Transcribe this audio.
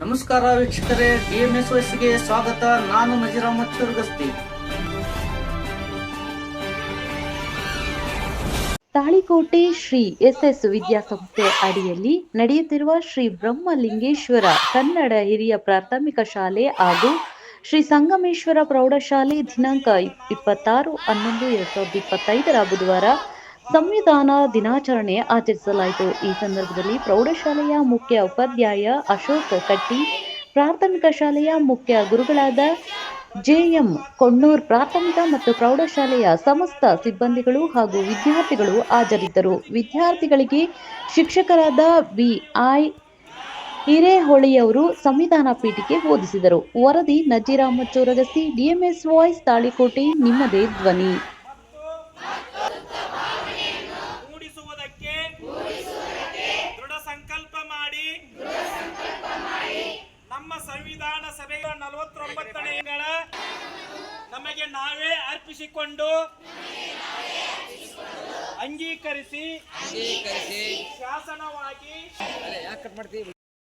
ನಮಸ್ಕಾರ ವೀಕ್ಷಕರೇ ಎಸ್ ವಯಸ್ಸಿಗೆ ಸ್ವಾಗತ. ನಾನು ಮಜಿರಾಮ ಚುರ್ಗಸ್ತಿ. ತಾಳಿಕೋಟೆ ಶ್ರೀ ಎಸ್ಎಸ್ ವಿದ್ಯಾಸಂಸ್ಥೆ ಅಡಿಯಲ್ಲಿ ನಡೆಯುತ್ತಿರುವ ಶ್ರೀ ಬ್ರಹ್ಮಲಿಂಗೇಶ್ವರ ಕನ್ನಡ ಹಿರಿಯ ಪ್ರಾಥಮಿಕ ಶಾಲೆ ಹಾಗೂ ಶ್ರೀ ಸಂಗಮೇಶ್ವರ ಪ್ರೌಢಶಾಲೆ ದಿನಾಂಕ ಇಪ್ಪತ್ತಾರು ಹನ್ನೊಂದು, ಎರಡ್ ಸಾವಿರದ ಇಪ್ಪತ್ತೈದರ ಬುಧವಾರ ಸಂವಿಧಾನ ದಿನಾಚರಣೆ ಆಚರಿಸಲಾಯಿತು. ಈ ಸಂದರ್ಭದಲ್ಲಿ ಪ್ರೌಢಶಾಲೆಯ ಮುಖ್ಯ ಉಪಾಧ್ಯಾಯ ಅಶೋಕ್ ಕಟ್ಟಿ, ಪ್ರಾಥಮಿಕ ಶಾಲೆಯ ಮುಖ್ಯ ಗುರುಗಳಾದ ಜೆಎಂ ಕೊಣ್ಣೂರ್ ಪ್ರಾಥಮಿಕ ಮತ್ತು ಪ್ರೌಢಶಾಲೆಯ ಸಮಸ್ತ ಸಿಬ್ಬಂದಿಗಳು ಹಾಗೂ ವಿದ್ಯಾರ್ಥಿಗಳು ಹಾಜರಿದ್ದರು. ವಿದ್ಯಾರ್ಥಿಗಳಿಗೆ ಶಿಕ್ಷಕರಾದ ಬಿಐ ಹಿರೇಹೊಳಿಯವರು ಸಂವಿಧಾನ ಪೀಠಿಕೆ ಬೋಧಿಸಿದರು ವರದಿ ನಜೀರಾಮ ಅಹಮದ್ ಚೋರಗಸ್ತಿ ಡಿಎಂಎಸ್ ವಾಯ್ಸ್ ತಾಳಿಕೋಟೆ, ನಿಮ್ಮದೇ ಧ್ವನಿ. ಸಭೆಯ ನಲವತ್ತೊಂಬತ್ತನೆಗಳ ನಮಗೆ ನಾವೇ ಅರ್ಪಿಸಿಕೊಂಡು ಅಂಗೀಕರಿಸಿ ಶಾಸನವಾಗಿ